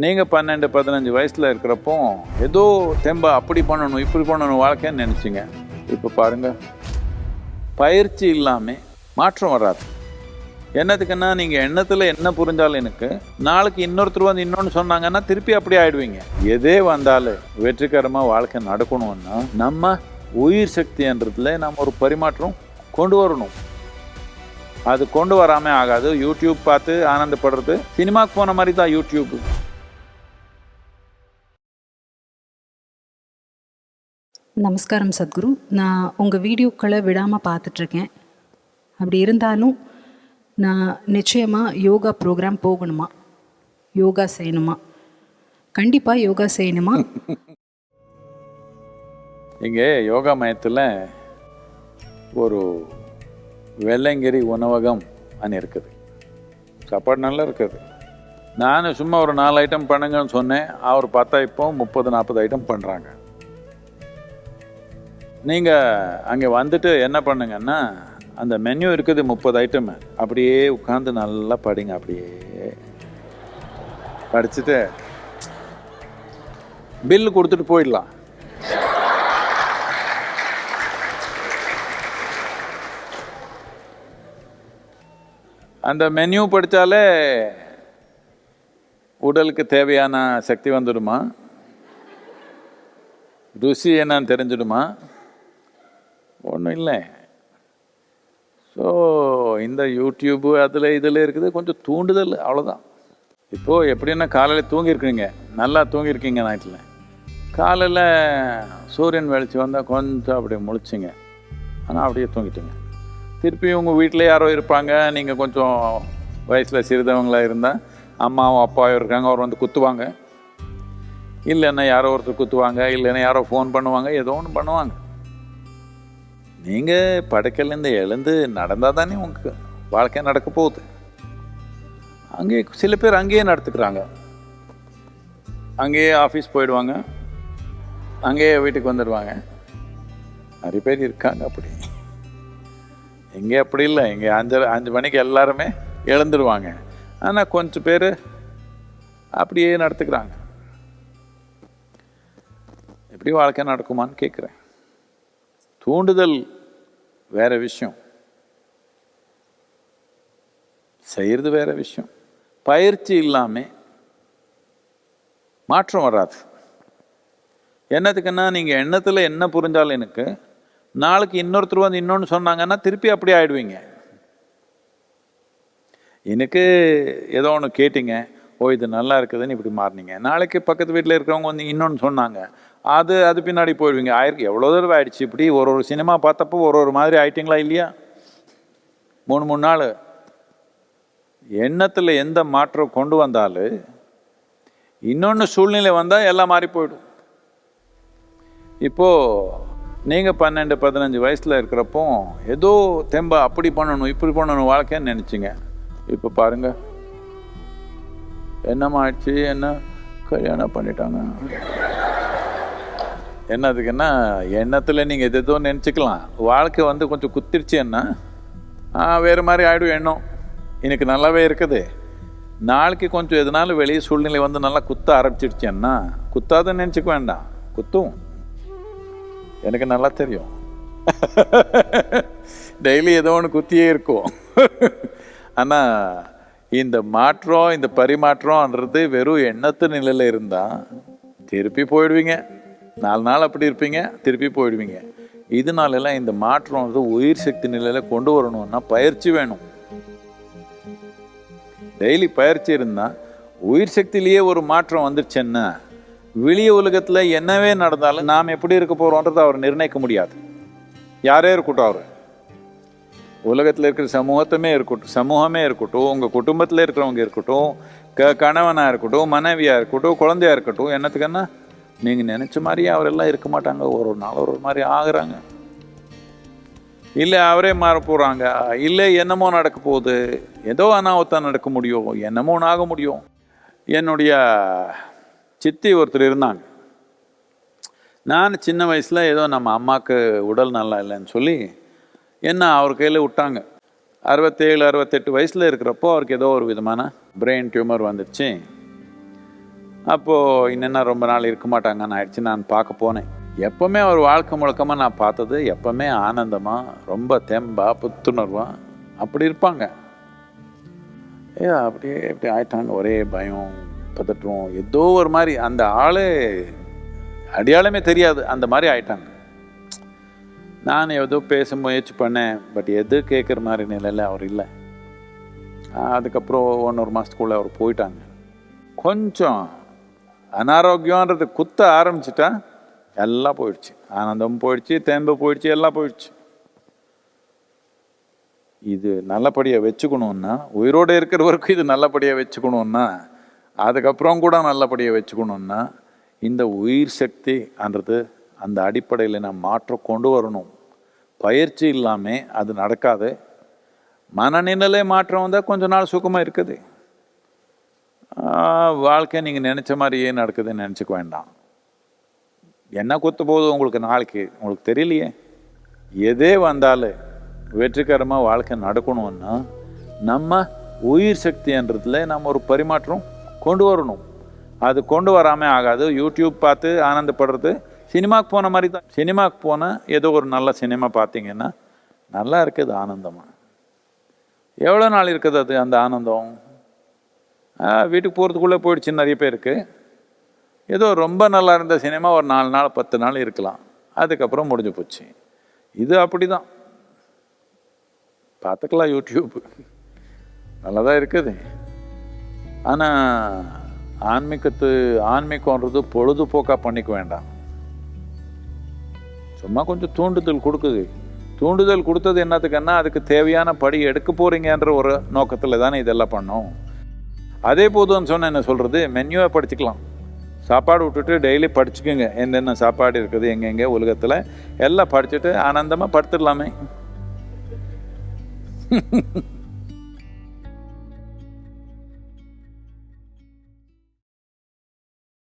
நீங்கள் பன்னெண்டு பதினஞ்சு வயசில் இருக்கிறப்போ ஏதோ தெம்பா அப்படி பண்ணணும் இப்படி பண்ணணும் வாழ்க்கைன்னு நினச்சிங்க. இப்போ பாருங்க. பயிற்சி இல்லாமல் மாற்றம் வராது. என்னத்துக்குன்னா நீங்கள் எண்ணத்தில் என்ன புரிஞ்சாலும் எனக்கு நாளைக்கு இன்னொருத்தர் வந்து இன்னொன்று சொன்னாங்கன்னா திருப்பி அப்படி ஆயிடுவீங்க. எதே வந்தாலும் வெற்றிகரமாக வாழ்க்கை நடக்கணும்னா நம்ம உயிர் சக்தின்றதுல நம்ம ஒரு பரிமாற்றம் கொண்டு வரணும். அது கொண்டு வராமல் ஆகாது. யூடியூப் பார்த்து ஆனந்தப்படுறது. சினிமாவுக்கு போன மாதிரி தான் யூடியூப். நமஸ்காரம் சத்குரு. நான் உங்கள் வீடியோக்களை விடாமல் பார்த்துட்ருக்கேன். அப்படி இருந்தாலும் நான் நிச்சயமாக யோகா ப்ரோக்ராம் போகணுமா? யோகா செய்யணுமா? கண்டிப்பாக யோகா செய்யணுமா? இங்கே யோகா மையத்தில் ஒரு வெள்ளங்கிரி உணவகம் அன்னு இருக்குது. சாப்பாடு நல்லா இருக்குது. நான் சும்மா ஒரு நாலு ஐட்டம் பண்ணுங்கன்னு சொன்னேன். அவர் பார்த்தா இப்போ முப்பது நாற்பது ஐட்டம் பண்ணுறாங்க நீங்கள் அங்கே வந்துட்டு என்ன பண்ணுங்கன்னா அந்த மென்யூ இருக்குது முப்பது ஐட்டம் அப்படியே உட்காந்து நல்லா படிங்க அப்படியே. படிச்சுட்டு பில்லு கொடுத்துட்டு போயிடலாம். அந்த மென்யூ படித்தாலே உடலுக்கு தேவையான சக்தி வந்துடுமா? ருசி என்னன்னு தெரிஞ்சிடுமா? ஒன்றும் இல்லை. ஸோ இந்த யூடியூப்பு அதில் இதில் இருக்குது. கொஞ்சம் தூண்டுதல் அவ்வளோதான் இப்போது எப்படின்னா காலையில் தூங்கியிருக்கீங்க நல்லா தூங்கியிருக்கீங்க நைட்டில் காலையில் சூரியன் வெளிச்சம் வந்தால் கொஞ்சம் அப்படியே முழிச்சிங்க. ஆனால் அப்படியே தூங்கிட்டீங்க. திருப்பி உங்கள் வீட்டில் யாரோ இருப்பாங்க. நீங்கள் கொஞ்சம் வயசில் சிறிதவங்களாக இருந்தால் அம்மாவும் அப்பாவும் இருக்காங்க. அவர் வந்து குத்துவாங்க. இல்லைன்னா யாரோ ஒருத்தர் குத்துவாங்க. இல்லைன்னா யாரோ ஃபோன் பண்ணுவாங்க. ஏதோ ஒன்று பண்ணுவாங்க. நீங்கள் படுக்கையிலேருந்து எழுந்து நடந்தால் தானே உங்களுக்கு வாழ்க்கை நடக்க போகுது. அங்கேயே சில பேர் அங்கேயே நடத்துக்கிறாங்க அங்கேயே ஆஃபீஸ் போயிடுவாங்க. அங்கேயே வீட்டுக்கு வந்துடுவாங்க. நிறைய பேர் இருக்காங்க அப்படி. இங்கே அப்படி இல்லை. இங்கே அஞ்சு அஞ்சு மணிக்கு எல்லாருமே எழுந்துருவாங்க. ஆனால் கொஞ்சம் பேர் அப்படியே நடத்துக்கிறாங்க எப்படி வாழ்க்கை நடக்குமான்னு கேட்குறேன். தூண்டுதல் வேற விஷயம். செய்கிறது வேற விஷயம். பயிற்சி இல்லாமல் மாற்றம் வராது. என்னத்துக்குன்னா நீங்கள் எண்ணத்தில் என்ன புரிஞ்சாலும் எனக்கு நாளைக்கு இன்னொருத்தர் வந்து இன்னொன்று சொன்னாங்கன்னா திருப்பி அப்படி ஆயிடுவீங்க. எனக்கு ஏதோ ஒன்று கேட்டிங்க ஓ இது நல்லா இருக்குதுன்னு இப்படி மாறினீங்க. நாளைக்கு பக்கத்து வீட்டில் இருக்கிறவங்க வந்து இன்னொன்று சொன்னாங்க அது அது பின்னாடி போயிடுவீங்க. ஆயிருக்கு. எவ்வளோ தடவை ஆயிடுச்சு? இப்படி ஒரு ஒரு சினிமா பார்த்தப்போ ஒரு ஒரு மாதிரி ஆயிட்டிங்களா இல்லையா? மூணு மூணு நாள். எண்ணத்தில் எந்த மாற்றம் கொண்டு வந்தாலும் இன்னொன்று சூழ்நிலை வந்தால் எல்லாம் மாறி போயிடும். இப்போது நீங்கள் பன்னெண்டு பதினஞ்சு வயசில் இருக்கிறப்போ ஏதோ தெம்பா அப்படி பண்ணணும் இப்படி பண்ணணும் வாழ்க்கைன்னு நினச்சிங்க. இப்போ பாருங்க. என்னம்மா ஆயிடுச்சு? என்ன? கல்யாணம் பண்ணிட்டாங்க. என்னதுக்குன்னா எண்ணத்தில் நீங்கள் எது எதோ நினச்சிக்கலாம். வாழ்க்கை வந்து கொஞ்சம் குத்திருச்சு என்ன? வேறு மாதிரி ஆகிடும் எண்ணம். எனக்கு நல்லாவே இருக்குது. நாளைக்கு கொஞ்சம் எதனாலும் வெளியே சூழ்நிலை வந்து நல்லா குத்த ஆரம்பிச்சிடுச்சேன்னா குத்தாத நினச்சிக்க வேண்டாம். குத்தும். எனக்கு நல்லா தெரியும். டெய்லி ஏதோ ஒன்று குத்தியே இருக்கும். ஆனால் இந்த மாற்றம் இந்த பரிமாற்றம்ன்றது வெறும் எண்ணத்து நிலையில் இருந்தால் திருப்பி போயிடுவீங்க. நாலு நாள் அப்படி இருப்பீங்க திருப்பி போயிடுவீங்க. இதனாலெல்லாம் இந்த மாற்றம் வந்து உயிர் சக்தி நிலையில் கொண்டு வரணும்னா பயிற்சி வேணும். டெய்லி பயிற்சி இருந்தால் உயிர் சக்தியிலேயே ஒரு மாற்றம் வந்துருச்சுன்னா வெளிய உலகத்தில் என்னவே நடந்தாலும் நாம் எப்படி இருக்க போகிறோன்றதை அவர் நிர்ணயிக்க முடியாது. யாரே இருக்கட்டும் அவர். உலகத்தில் இருக்கிற சமூகத்தமே இருக்கட்டும் சமூகமே இருக்கட்டும் உங்கள் குடும்பத்தில் இருக்கிறவங்க இருக்கட்டும் க கணவனாக இருக்கட்டும் மனைவியாக இருக்கட்டும் குழந்தையா இருக்கட்டும் என்னத்துக்குன்னா நீங்கள் நினச்ச மாதிரியே அவரெல்லாம் இருக்க மாட்டாங்க. ஒரு ஒரு நாள் ஒரு மாதிரி ஆகுறாங்க. இல்லை அவரே மாற போகிறாங்க இல்லை என்னமோ நடக்க போகுது. ஏதோ அனாவத்தான் நடக்க முடியும். என்னமோ ஒன்று ஆக முடியும். என்னுடைய சித்தி ஒருத்தர் இருந்தாங்க. நான் சின்ன வயசில் ஏதோ நம்ம அம்மாவுக்கு உடல் நல்லா இல்லைன்னு சொல்லி என்ன அவர் கையில் விட்டாங்க. அறுபத்தேழு அறுபத்தெட்டு வயசில் இருக்கிறப்போ அவருக்கு ஏதோ ஒரு விதமான பிரெயின் டியூமர் வந்துடுச்சு அப்போது இன்னும் ரொம்ப நாள் இருக்க மாட்டாங்கன்னு ஆயிடுச்சு நான் பார்க்க போனேன். எப்போவுமே அவர் வாழ்க்கை முழக்கமாக நான் பார்த்தது எப்போவுமே ஆனந்தமாக ரொம்ப தெம்பாக புத்துணர்வாக அப்படி இருப்பாங்க. ஏ அப்படியே இப்படி ஆயிட்டாங்க. ஒரே பயம் பதற்றம் ஏதோ ஒரு மாதிரி. அந்த ஆளே அடையாளமே தெரியாது. அந்த மாதிரி ஆயிட்டாங்க. நான் ஏதோ பேச முயற்சி பண்ணேன். பட் எது கேட்குற மாதிரி நிலையில் அவர் இல்லை. அதுக்கப்புறம் ஒன்று ஒரு மாதத்துக்குள்ளே அவர் போயிட்டாங்க. கொஞ்சம் அனாரோக்கியன்றது குத்த ஆரம்பிச்சிட்டா எல்லாம் போயிடுச்சு. ஆனந்தம் போயிடுச்சு தேம்பு போயிடுச்சு எல்லாம் போயிடுச்சு. இது நல்லபடியாக வச்சுக்கணுன்னா உயிரோடு இருக்கிற வரைக்கும் இது நல்லபடியாக வச்சுக்கணுன்னா அதுக்கப்புறம் கூட நல்லபடியாக வச்சுக்கணுன்னா இந்த உயிர் சக்தின்றது அந்த அடிப்படையில் நான் மாற்றம் கொண்டு வரணும். பயிற்சி இல்லாமல் அது நடக்காது. மனநிலை மாற்றம் வந்தால் கொஞ்ச நாள் சுகமாக இருக்குது. வாழ்க்கை நீங்கள் நினச்ச மாதிரியே நடக்குதுன்னு நினச்சிக்க வேண்டாம். என்ன குத்த போகுது உங்களுக்கு நாளைக்கு? உங்களுக்கு தெரியலையே. எதே வந்தாலும் வெற்றிகரமாக வாழ்க்கை நடக்கணும்னா நம்ம உயிர் சக்தின்றதுல நம்ம ஒரு பரிமாற்றம் கொண்டு வரணும். அது கொண்டு வராமல் ஆகாது. யூடியூப் பார்த்து ஆனந்தப்படுறது. சினிமாவுக்கு போன மாதிரி தான். சினிமாவுக்கு போனால் ஏதோ ஒரு நல்ல சினிமா பார்த்தீங்கன்னா நல்லா இருக்குது ஆனந்தமாக எவ்வளோ நாள் இருக்குது அது அந்த ஆனந்தம்? வீட்டுக்கு போகிறதுக்குள்ளே போயிடுச்சு நிறைய பேருக்கு ஏதோ ரொம்ப நல்லா இருந்த சினிமா ஒரு நாலு நாள் பத்து நாள் இருக்கலாம். அதுக்கப்புறம் முடிஞ்சு போச்சு. இது அப்படி தான் பார்த்துக்கலாம் யூடியூப். நல்லா தான் இருக்குது. ஆனால் ஆன்மீகத்து ஆன்மீகன்றது பொழுதுபோக்காக பண்ணிக்க வேண்டாம். சும்மா கொஞ்சம் தூண்டுதல் கொடுக்குது. தூண்டுதல் கொடுத்தது என்னத்துக்குன்னா அதுக்கு தேவையான படி எடுக்க போகிறீங்கன்ற ஒரு நோக்கத்தில் தானே இதெல்லாம் பண்ணோம். அதே போதும்னு சொன்னால் என்ன சொல்கிறது மென்யூவை படிச்சுக்கலாம். சாப்பாடு விட்டுட்டு டெய்லி படிச்சுக்கோங்க. என்னென்ன சாப்பாடு இருக்குது எங்கெங்கே உலகத்தில் எல்லாம் படிச்சுட்டு ஆனந்தமாக படுத்துடலாமே.